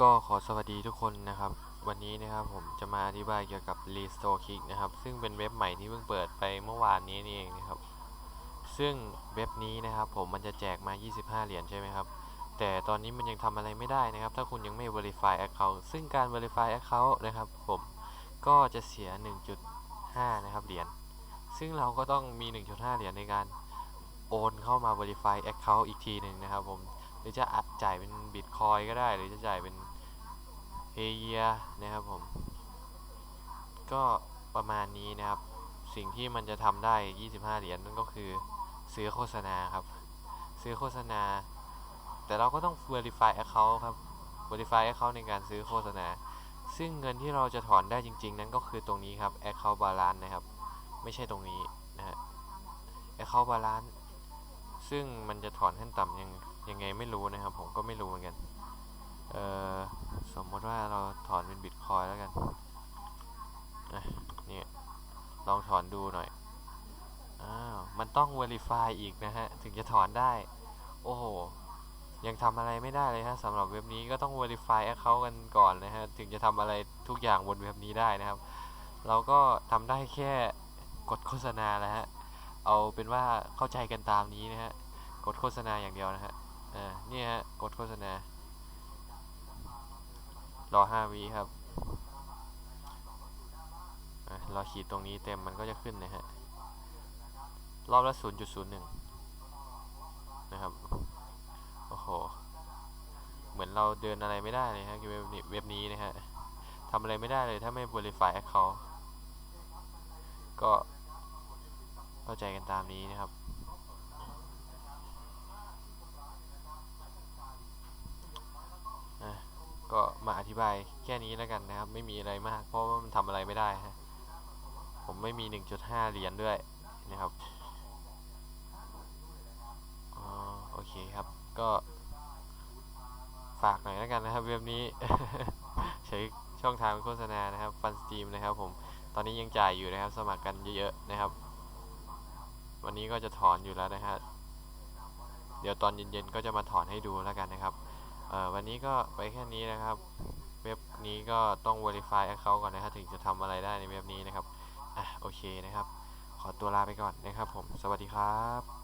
ก็ขอสวัสดีทุกคนนะครับ วันนี้นะครับผมจะมาอธิบายเกี่ยวกับ Restore Kick นะครับ ซึ่งเป็นเว็บใหม่ที่เพิ่งเปิดไปเมื่อวานนี้นี่เองนะครับ ซึ่งเว็บนี้นะครับผมมันจะแจกมา 25 เหรียญใช่ไหมครับ แต่ตอนนี้มันยังทำอะไรไม่ได้นะครับ ถ้าคุณยังไม่ Verify Account ซึ่งการ Verify Account นะครับผมก็จะเสีย 1.5 นะครับเหรียญ ซึ่งเราก็ต้องมี 1.5 เหรียญในการโอนเข้ามา Verify Account อีกทีหนึ่งนะครับผม หรือจะอัดจ่ายเป็นบิตคอยก็ได้ หรือจะจ่ายเป็นเฮียนะครับผม ก็ประมาณนี้นะครับ สิ่งที่มันจะทำได้ 25 เหรียญนั่นก็คือซื้อโฆษณาครับ ซื้อโฆษณา แต่เราก็ต้อง verify account ครับ verify account ในการซื้อโฆษณา ซึ่งเงินที่เราจะถอนได้จริง ๆ นั้นก็คือตรงนี้ครับ account balance นะครับ ไม่ใช่ตรงนี้นะฮะ account balance ซึ่งมันจะถอนขั้นต่ำยังยังไงไม่รู้นะครับ ผมก็ไม่รู้เหมือนกัน เอ่อสมมติว่าเราถอนเป็นบิตคอยแล้วกันนะนี่ลองถอนดูหน่อยอ้าวมันต้อง verify อีกนะฮะ ถึงจะถอนได้ โอ้โห ยังทำอะไรไม่ได้เลยฮะสำหรับเว็บนี้ก็ต้อง verify account กันก่อนนะฮะ ถึงจะทำอะไรทุกอย่างบนเว็บนี้ได้นะครับ เราก็ทำได้แค่กดโฆษณาแล้วฮะ เอาเป็นว่าเข้าใจกันตามนี้นะฮะ กดโฆษณาอย่างเดียวนะฮะอ่าเนี่ยฮะ กดโฆษณา รอห้าวิครับรอขีดตรงนี้เต็มมันก็จะขึ้นนะฮะ รอบละ 0.01 นะครับ โอ้โห เหมือนเราเดินอะไรไม่ได้เลยฮะเว็บนี้เว็บนี้นะฮะทำอะไรไม่ได้เลยถ้าไม่ verify account ก็ เข้าใจกันตามนี้นะครับ ก็มาอธิบายแค่นี้แล้วกันนะครับ ไม่มีอะไรมาก เพราะว่ามันทำอะไรไม่ได้ฮะผมไม่มี 1.5 เหรียญด้วยนะครับอ๋อโอเคครับ ก็ฝากหน่อยแล้วกันนะครับ เว็บนี้ใช้ช่องทางโฆษณานะครับ ฟันสตรีมนะครับผม ตอนนี้ยังจ่ายอยู่นะครับ สมัครกันเยอะๆนะครับ วันนี้ก็จะถอนอยู่แล้วนะฮะเดี๋ยวตอนเย็นๆก็จะมาถอนให้ดูแล้วกันนะครับวันนี้ก็ไปแค่นี้นะครับ เว็บนี้ก็ต้อง verify account ก่อนนะครับถึงจะทำอะไรได้ในเว็บนี้นะครับอะโอเคนะครับ ขอตัวลาไปก่อนนะครับผม สวัสดีครับ